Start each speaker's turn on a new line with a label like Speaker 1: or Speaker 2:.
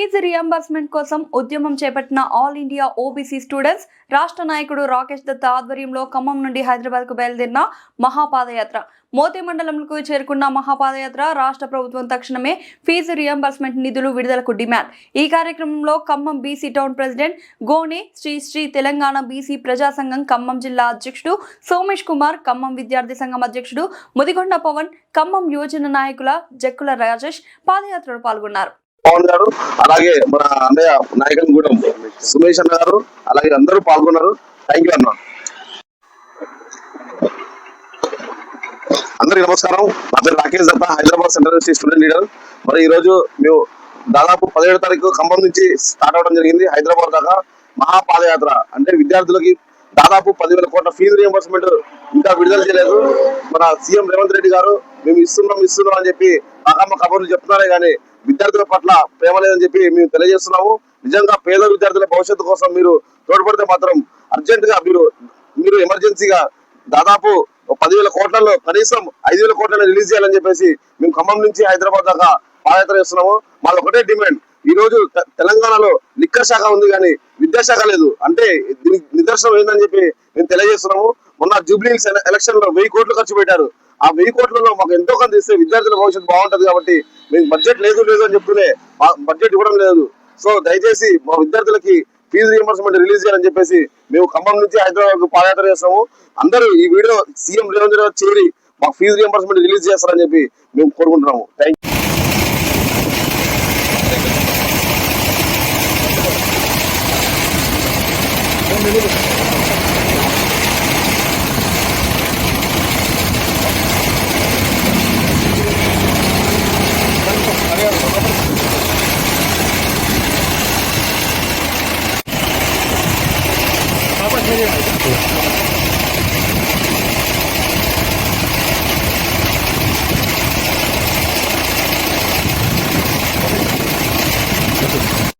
Speaker 1: Fee reimbursement కోసం ఉద్యమం చేపట్టిన ఆల్ ఇండియా ఓబీసీ స్టూడెంట్స్ రాష్ట్ర నాయకుడు రాకేష్ దత్ ఆధ్వర్యంలో ఖమ్మం నుండి హైదరాబాద్కు బయలుదేరిన మహాపాదయాత్ర. మోతీ మండలంకు చేరుకున్న మహాపాదయాత్ర రాష్ట్ర ప్రభుత్వం తక్షణమే ఫీజు రియంబర్స్మెంట్ నిధులు విడుదలకు డిమాండ్. ఈ కార్యక్రమంలో Khammam BC town president Gone Sri Sri Telangana BC ప్రజా సంఘం ఖమ్మం జిల్లా అధ్యక్షుడు సోమేష్ కుమార్ ఖమ్మం విద్యార్థి సంఘం అధ్యక్షుడు ముదిగొండ పవన్ ఖమ్మం యువజన నాయకుల జక్కుల రాజేష్ పాదయాత్రలో పాల్గొన్నారు.
Speaker 2: పవన్ గారు అలాగే మన అన్నయ్య నాయకులు కూడా సుమేష్ అన్న గారు అలాగే అందరూ పాల్గొన్నారు. థ్యాంక్ యూ అన్న. అందరికి నమస్కారం. నా పేరు Rakesh Datta Hyderabad central university student leader. మరి ఈ రోజు మేము దాదాపు పదిహేడు తారీఖు ఖమ్మం నుంచి స్టార్ట్ అవడం జరిగింది. హైదరాబాద్ దాకా మహాపాదయాత్ర. అంటే విద్యార్థులకి దాదాపు పదివేల కోట్ల ఫీజు రియంబర్స్మెంట్ ఇంకా విడుదల చేయలేదు. మన సీఎం రేవంత్ రెడ్డి గారు మేము ఇస్తున్నాం ఇస్తున్నాం అని చెప్పి మహామ కబుర్లు చెప్తున్నారే కానీ విద్యార్థుల పట్ల ప్రేమ లేదని చెప్పి మేము తెలియజేస్తున్నాము. నిజంగా పేద విద్యార్థుల భవిష్యత్తు కోసం మీరు తోడ్పడితే మాత్రం అర్జెంట్గా మీరు మీరు ఎమర్జెన్సీగా దాదాపు పదివేల కోట్లలో కనీసం ఐదు వేల కోట్లను రిలీజ్ చేయాలని చెప్పేసి మేము ఖమ్మం నుంచి హైదరాబాద్ దాకా పాదయాత్ర చేస్తున్నాము. మాది ఒకటే డిమాండ్. ఈ రోజు తె- తెలంగాణలో లిక్కర్ శాఖ ఉంది కానీ విద్యాశాఖ లేదు. అంటే దీనికి నిదర్శనం ఏందని చెప్పి మేము తెలియజేస్తున్నాము. మొన్న జూబ్లీ ఎలక్షన్లో వెయ్యి కోట్లు ఖర్చు పెట్టారు. ఆ వెయ్యి కోట్లలో మాకు ఎంతో కొంత ఇస్తే విద్యార్థుల భవిష్యత్తు బాగుంటది కాబట్టి మీకు బడ్జెట్ లేదు లేదు అని చెప్తూనే బడ్జెట్ ఇవ్వడం లేదు. సో దయచేసి మా విద్యార్థులకి ఫీజు రియంబర్స్మెంట్ రిలీజ్ చేయాలని చెప్పేసి మేము ఖమ్మం నుంచి హైదరాబాద్ పాదయాత్ర చేస్తాము. అందరూ ఈ వీడియో సీఎం రేవంత్ రెడ్డి చేరి మా ఫీజు రియంబర్స్మెంట్ రిలీజ్ చేస్తారని చెప్పి మేము కోరుకుంటున్నాము. Thank you Thank you.